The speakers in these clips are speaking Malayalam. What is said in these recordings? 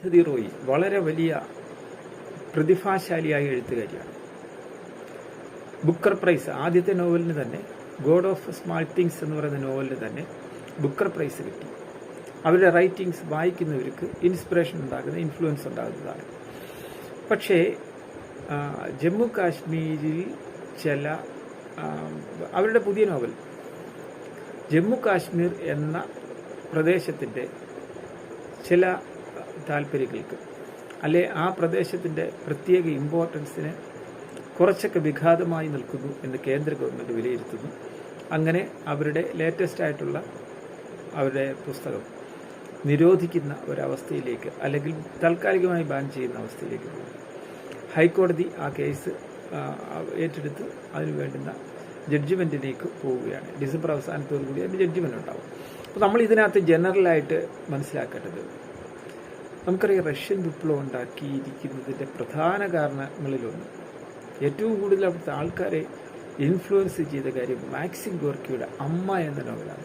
അരുന്ധതി റോയി വളരെ വലിയ പ്രതിഭാശാലിയായ എഴുത്തുകാരിയാണ്. ബുക്കർ പ്രൈസ് ആദ്യത്തെ നോവലിന് തന്നെ ഗോഡ് ഓഫ് സ്മാൾ തിങ്സ് എന്ന് പറയുന്ന നോവലിന് തന്നെ ബുക്കർ പ്രൈസ് കിട്ടി. അവരുടെ റൈറ്റിങ്സ് വായിക്കുന്നവർക്ക് ഇൻസ്പിറേഷൻ ഉണ്ടാകുന്ന ഇൻഫ്ലുവൻസ് ഉണ്ടാകുന്നതാണ്. പക്ഷേ ജമ്മു കാശ്മീരിൽ ചില അവരുടെ പുതിയ നോവൽ ജമ്മു കാശ്മീർ എന്ന പ്രദേശത്തിന്റെ ചില താല്പര്യങ്ങൾക്ക്. അല്ലെ ആ പ്രദേശത്തിന്റെ പ്രത്യേക ഇമ്പോർട്ടൻസിന് കുറച്ചൊക്കെ വിഘാതമായി നിൽക്കുന്നു എന്ന് കേന്ദ്ര ഗവൺമെന്റ് വിലയിരുത്തുന്നു. അങ്ങനെ അവരുടെ ലേറ്റസ്റ്റ് ആയിട്ടുള്ള അവരുടെ പുസ്തകം നിരോധിക്കുന്ന ഒരവസ്ഥയിലേക്ക് അല്ലെങ്കിൽ താൽക്കാലികമായി ബാൻ ചെയ്യുന്ന അവസ്ഥയിലേക്ക് പോകും ഹൈക്കോടതി ആ കേസ് ഏറ്റെടുത്ത് അതിന് വേണ്ടുന്ന ജഡ്ജിമെന്റിലേക്ക് പോവുകയാണ്. ഡിസംബർ അവസാനത്തോടു കൂടി അതിന്റെ ജഡ്ജിമെന്റ് ഉണ്ടാവും. അപ്പോൾ നമ്മൾ ഇതിനകത്ത് ജനറലായിട്ട് മനസ്സിലാക്കേണ്ടത് നമുക്കറിയാം റഷ്യൻ വിപ്ലവം ഉണ്ടാക്കിയിരിക്കുന്നതിന്റെ പ്രധാന കാരണങ്ങളിലൊന്ന്. ഏറ്റവും കൂടുതൽ അവിടുത്തെ ആൾക്കാരെ ഇൻഫ്ലുവൻസ് ചെയ്ത കാര്യം മാക്സിം ഗോർക്കിയുടെ അമ്മ എന്ന നോവലാണ്.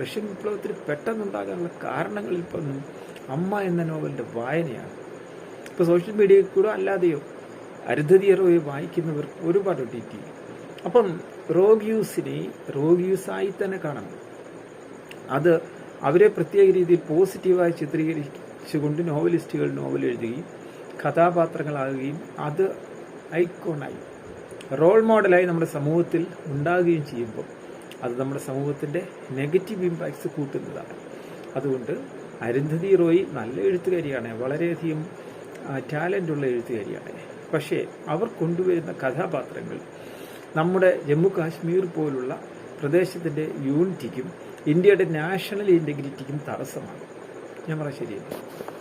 റഷ്യൻ വിപ്ലവത്തിന് പെട്ടെന്നുണ്ടാകാനുള്ള കാരണങ്ങളിൽ ഇപ്പം അമ്മ എന്ന നോവലിന്റെ വായനയാണ്. ഇപ്പോൾ സോഷ്യൽ മീഡിയയിൽ കൂടെ അല്ലാതെയോ അരുന്ധതി റോയെ വായിക്കുന്നവർ ഒരുപാട് ഡീറ്റി അപ്പം റോഗ്യൂസിനെ റോഗ്യൂസായി തന്നെ കാണണം. അത് അവരെ പ്രത്യേക രീതിയിൽ പോസിറ്റീവായി ചിത്രീകരിച്ചുകൊണ്ട് നോവലിസ്റ്റുകൾ നോവൽ എഴുതുകയും കഥാപാത്രങ്ങളാകുകയും അത് ഐക്കോണായി. റോൾ മോഡലായി നമ്മുടെ സമൂഹത്തിൽ ഉണ്ടാകുകയും ചെയ്യുമ്പോൾ അത് നമ്മുടെ സമൂഹത്തിന്റെ നെഗറ്റീവ് ഇമ്പാക്ട്സ് കൂട്ടുന്നതാണ്. അതുകൊണ്ട് അരുന്ധതി റോയി നല്ല എഴുത്തുകാരിയാണ് വളരെയധികം ടാലന്റ് ഉള്ള എഴുത്തുകാരിയാണ്. പക്ഷേ അവർ കൊണ്ടുവരുന്ന കഥാപാത്രങ്ങൾ നമ്മുടെ ജമ്മു കാശ്മീർ പോലുള്ള പ്രദേശത്തിന്റെ യൂണിറ്റിക്കും ഇന്ത്യയുടെ നാഷണൽ ഇന്റഗ്രിറ്റിക്കും തടസ്സമാണ്. ഞാൻ പറയാം ശരിയല്ലേ